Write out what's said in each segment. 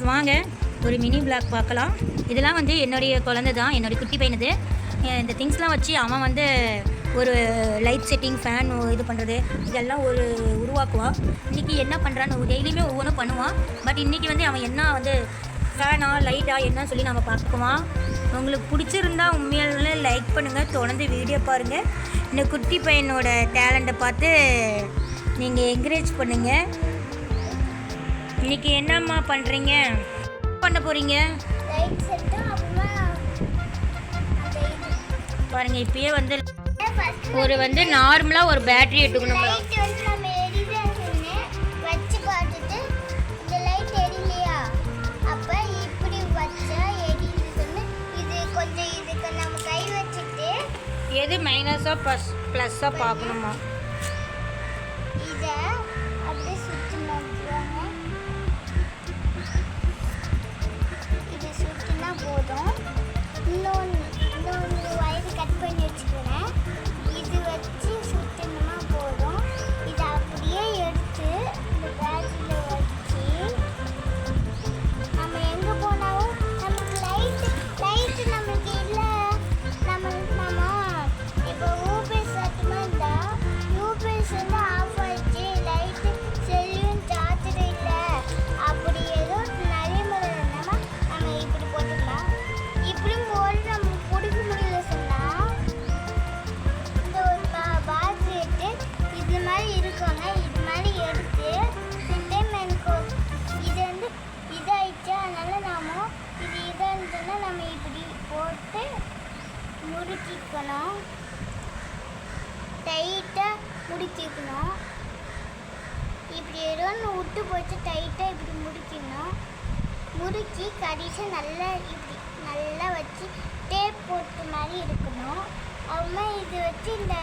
Friends வாங்க. ஒரு mini black பார்க்கலாம். இதெல்லாம் வந்து என்னுடைய குழந்தை தான் என்னுடைய குட்டி பையனது. இந்த திங்ஸ்லாம் வச்சு அவன் வந்து ஒரு லைட் செட்டிங் ஃபேன் இது பண்ணுறது இதெல்லாம் ஒரு உருவாக்குவான் இன்றைக்கி என்ன பண்ணுறான்னு டெய்லியுமே ஒவ்வொன்றும் பண்ணுவான். பட் இன்றைக்கி வந்து அவன் என்ன வந்து ஃபேனா லைட்டா என்னன்னு சொல்லி நம்ம பார்க்குவோம் உங்களுக்கு பிடிச்சிருந்தா உண்மையாலுமே லைக் பண்ணுங்கள் தொடர்ந்து வீடியோ பாருங்கள் இந்த குட்டி பையனோட டேலண்ட்டை பார்த்து நீங்கள் என்கரேஜ் பண்ணுங்கள் இன்னைக்கு என்னம்மா பண்ணுறீங்க பண்ண போகிறீங்க பாருங்கள் இப்பயே வந்து ஒரு வந்து நார்மலாக ஒரு பேட்டரி வச்சுட்டு எது மைனஸாக ப்ளஸ் ப்ளஸ்ஸாக பார்க்கணுமா? இப்படி ஏதோ ஒன்று விட்டு போச்சு டைட்டாக இப்படி முடிக்கணும் முறுக்கி கடைசியாக நல்லா இப்படி நல்லா வச்சு டேப் போட்டு மாதிரி இருக்கணும். அப்புறமா இது வச்சு இந்த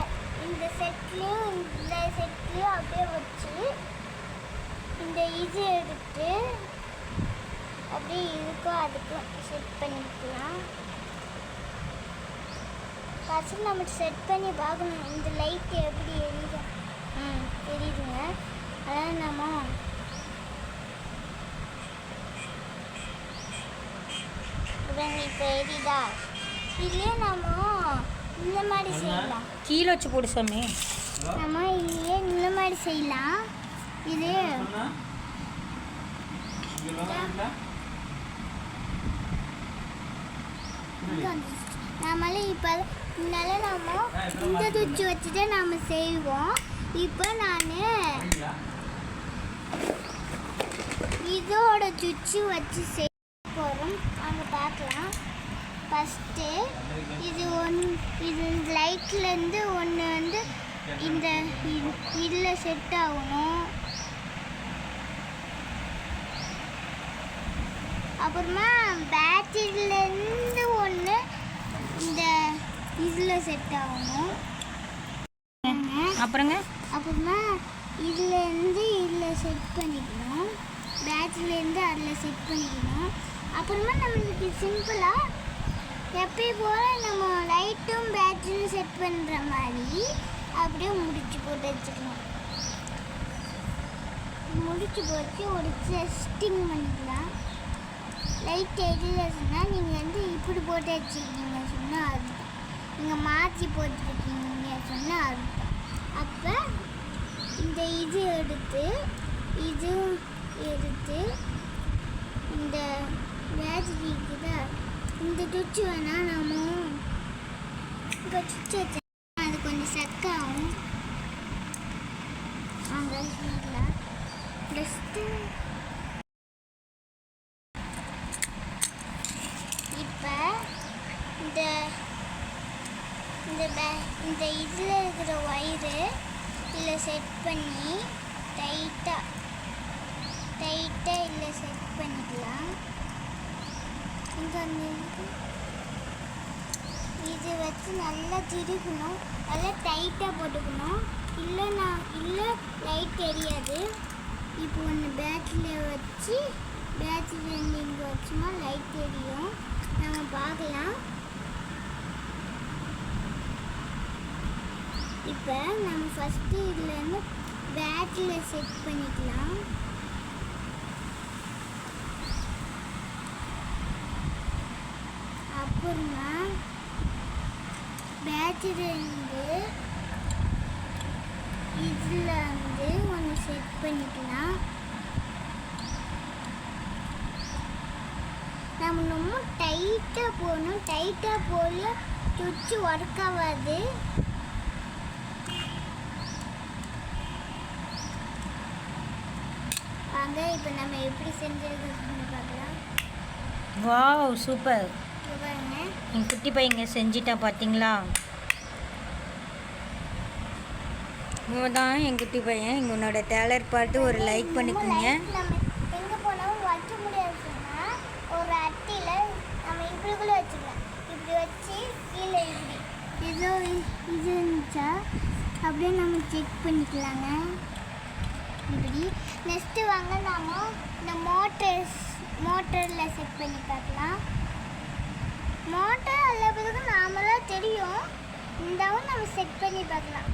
இந்த செட்லேயும் இந்த செட்லேயும் அப்படியே வச்சு இந்த இது எடுத்து அப்படியே இதுக்கும் அதுக்கும் செட் பண்ணிக்கலாம் ஃபஸ்ட்டு நம்ம செட் பண்ணி பார்க்கணும் இந்த லைட் எப்படி எரியுது. ம் தெரியுதுங்க. அதான் நம்ம இப்போ எரியுதா இதுலேயே நம்ம இந்த மாதிரி செய்யலாம். கீழே வச்சு போடு சாமி. நம்ம இதுலேயே இந்த மாதிரி செய்யலாம். இது நம்மளே இப்போ இதனால நம்ம இந்த துச்சி வச்சுட்டு நம்ம செய்வோம். இப்போ நான் இதோட சுச்சு வச்சு செய்ய போகிறோம் அங்கே பார்க்கலாம் ஃபஸ்ட்டு இது ஒன் இது லைட்லேருந்து ஒன்று வந்து இந்த இதில் செட் ஆகணும். அப்புறமா பேட்டரியிலேருந்து ஒன்று இந்த இதில் செட் ஆகணும். அப்புறங்க? அப்புறமா இதுலேருந்து இதில் செட் பண்ணிக்கணும். பேட்ச்லேருந்து அதில் செட் பண்ணிக்கணும். அப்புறமா நம்மளுக்கு சிம்பிளாக எப்பயும் போல் நம்ம லைட்டும் பேட்ரியும் செட் பண்ணுற மாதிரி அப்படியே முடிச்சு போட்டு வச்சுக்கணும். முடிச்சு போட்டு ஒரு செஸ்டிங் பண்ணிக்கலாம். லைட் எரியல சொன்னால் நீங்கள் வந்து இப்படி போட்டு வச்சுருக்கீங்க சொன்னால் அது. நீங்கள் மாற்றி போட்டுருக்கீங்க சொன்னால் அர்த்தம் அப்போ இந்த இது எடுத்து இது எடுத்து இந்த பேட்டரி இருக்குதா? இந்த சுவிட்ச் வேணால் நம்ம இப்போ வச்சு அது கொஞ்சம் செக்காகும் அங்கே ஜஸ்ட்டு இப்போ இந்த இந்த பே இந்த இதில் இருக்கிற ஒயரு இதில் செட் பண்ணி டைட்டாக டைட்டாக இதில் செட் பண்ணிக்கலாம். இங்கே இது வச்சு நல்லா திருகணும். நல்லா டைட்டாக போட்டுக்கணும். இல்லை நான் இல்லை லைட் தெரியாது. இப்போ ஒன்று பேட்டரியில் வச்சு பேட்டரியில் இங்கே வச்சோமா லைட் தெரியும். நம்ம பார்க்கலாம். இப்போ நம்ம ஃபஸ்ட்டு இதில் வந்து பேட்டில் செட் பண்ணிக்கலாம். அப்புறமா பேட்டிலேருந்து இதில் வந்து ஒன்று செட் பண்ணிக்கலாம். நம்ம ரொம்ப டைட்டாக போகணும் டைட்டாக போல சுவிட்சு ஒர்க் ஆகாது. வாங்க இப்போ நம்ம எப்படி செஞ்சிருக்கோம்னு பார்க்கலாம். Wow super. என் குட்டி பையங்க செஞ்சிட்டா பார்த்தீங்களா இவன் தான் என் குட்டி பையன். உன்னோட டேலர் பார்த்து ஒரு லைக் பண்ணிக்கோங்க எங்க போனாலும் வைக்க முடியாது சொன்னா ஒரு அட்டில நம்ம இப்படி கூட வச்சுக்கலாம். இப்படி வச்சு கீழே இப்படி. ஏதோ இது இருந்துச்சா? அப்படியே நம்ம செக் பண்ணிக்கலாங்க. இப்படி நெக்ஸ்ட்டு வாங்க நாம் இந்த மோட்டர்ஸ் மோட்டரில் செட் பண்ணி பார்க்கலாம். மோட்டர் அல்ல பிறகு நாமளாக தெரியும். இந்தாவும் நம்ம செட் பண்ணி பார்க்கலாம்.